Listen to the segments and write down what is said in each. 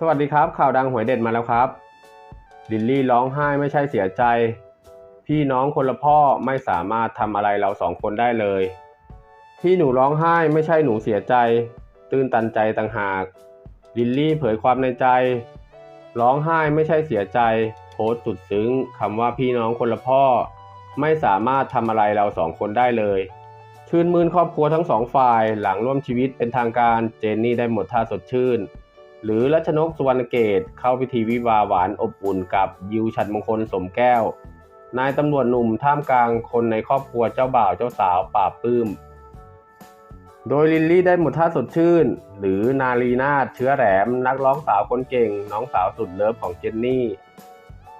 สวัสดีครับ ข่าวดังหวยเด็ดมาแล้วครับ ลิลลี่ร้องไห้ไม่ใช่เสียใจ พี่น้องคนละพ่อไม่สามารถทำอะไรเราสองคนได้เลย ที่หนูร้องไห้ไม่ใช่หนูเสียใจ ตื้นตันใจต่างหาก ลิลลี่เผยความในใจ ร้องไห้ไม่ใช่เสียใจ โพสต์สุดซึ้งคำว่าพี่น้องคนละพ่อ ไม่สามารถทำอะไรเราสองคนได้เลย ชื่นมื่นครอบครัวทั้งสองฝ่ายหลังร่วมชีวิตเป็นทางการเจนนี่ได้หมดท่าสดชื่น หรือรัชนกสุวรรณเกตเข้าพิธีวิวาหวานอบอุ่นกับยิวฉัดมงคลสมแก้ว นายตำรวจหนุ่มท่ามกลางคนในครอบครัวเจ้าบ่าวเจ้าสาวป่าบปลื้ม โดยลิลลี่ได้หมดท่าสดชื่น หรือนาลีนาเชื้อแหลมนักร้องสาวคนเก่ง น้องสาวสุดเลิฟของเจนนี่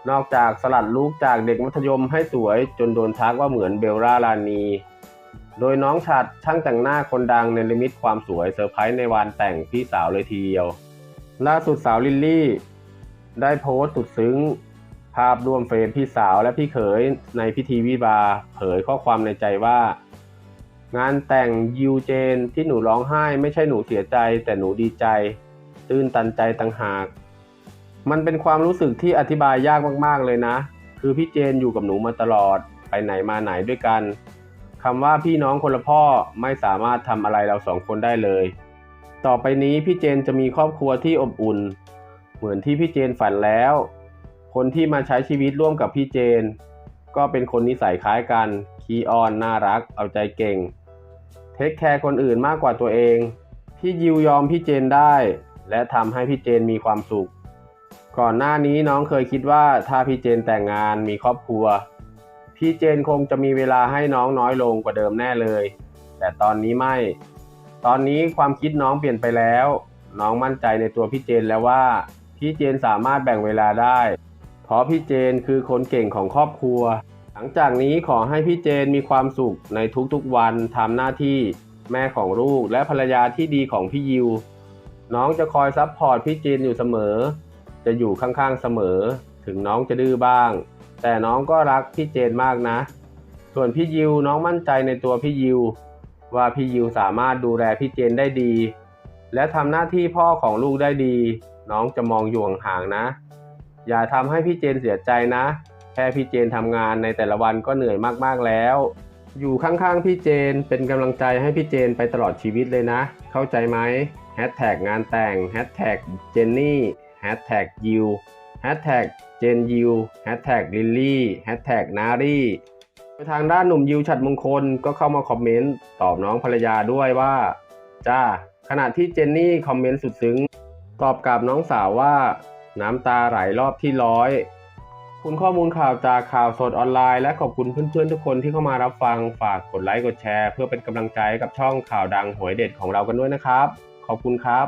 นอกจากสลัดลูกจากเด็กมัธยมให้สวยจนโดนทักว่าเหมือนเบลล่าลานีโดยน้องฉัดช่างแต่งหน้าคนดังในลิมิตความสวยเซอร์ไพรส์ในวันแต่งพี่สาวเลยทีเดียว ล่าสุดสาวลิลลี่ ได้โพสต์สุดซึ้ง ภาพรวมเฟรมพี่สาวและพี่เขยในพิธีวิวาเผยข้อความในใจว่า งานแต่งยูเจนที่หนูร้องไห้ไม่ใช่หนูเสียใจ แต่หนูดีใจ ตื้นตันใจต่างหาก มันเป็นความรู้สึกที่อธิบายยากมากๆเลยนะ คือพี่เจนอยู่กับหนูมาตลอดไปไหนมาไหนด้วยกันคำว่าพี่น้องคนละพ่อไม่สามารถทำอะไรเราสองคนได้เลย ต่อไปนี้พี่เจนจะมีครอบครัวที่อบอุ่น เหมือนที่พี่เจนฝันแล้ว คนที่มาใช้ชีวิตร่วมกับพี่เจน ก็เป็นคนนิสัยคล้ายกันคีออนน่ารักเอาใจเก่ง เทคแคร์คนอื่นมากกว่าตัวเอง พี่ยิวยอมพี่เจนได้ และทำให้พี่เจนมีความสุข ก่อนหน้านี้น้องเคยคิดว่าถ้าพี่เจนแต่งงานมีครอบครัว พี่เจนคงจะมีเวลาให้น้องน้อยลงกว่าเดิมแน่เลย แต่ตอนนี้ไม่ ตอนนี้ความคิดน้องเปลี่ยนไปแล้ว น้องมั่นใจในตัวพี่เจนแล้วว่า พี่เจนสามารถแบ่งเวลาได้ เพราะพี่เจนคือคนเก่งของครอบครัว หลังจากนี้ขอให้พี่เจนมีความสุขในทุกๆวันทำหน้าที่แม่ของลูกและภรรยาที่ดีของพี่ยิว น้องจะคอยซัพพอร์ตพี่เจนอยู่เสมอ จะอยู่ข้างๆเสมอ ถึงน้องจะดื้อบ้าง แต่น้องก็รักพี่เจนมากนะ ส่วนพี่ยิวน้องมั่นใจในตัวพี่ยิว ว่าพี่ยิวสามารถดูแลพี่เจนได้ดี และทำหน้าที่พ่อของลูกได้ดี น้องจะมองอยู่ห่างๆนะ อย่าทำให้พี่เจนเสียใจนะ แค่พี่เจนทำงานในแต่ละวันก็เหนื่อยมากๆแล้ว อยู่ข้างๆพี่เจนเป็นกำลังใจให้พี่เจนไปตลอดชีวิตเลยนะ เข้าใจไหมแฮชแท็กงานแต่งแฮชแท็กเจนนี่แฮชแท็กยิวแฮชแท็กเจนยิวแฮชแท็กลิลลี่แฮชแท็กนารี ทางด้านหนุ่มยิวฉัดมงคลก็เข้ามาคอมเมนต์ตอบน้องภรรยาด้วยว่า จ้า ขณะที่เจนนี่คอมเมนต์สุดซึ้ง ตอบกับน้องสาวว่า น้ำตาไหลรอบที่ร้อย คุณข้อมูลข่าวจากข่าวสดออนไลน์และขอบคุณเพื่อนๆทุกคนที่เข้ามารับฟังฝากกดไลค์กดแชร์ เพื่อเป็นกำลังใจกับช่องข่าวดังหวยเด็ดของเรากันด้วยนะครับ ขอบคุณครับ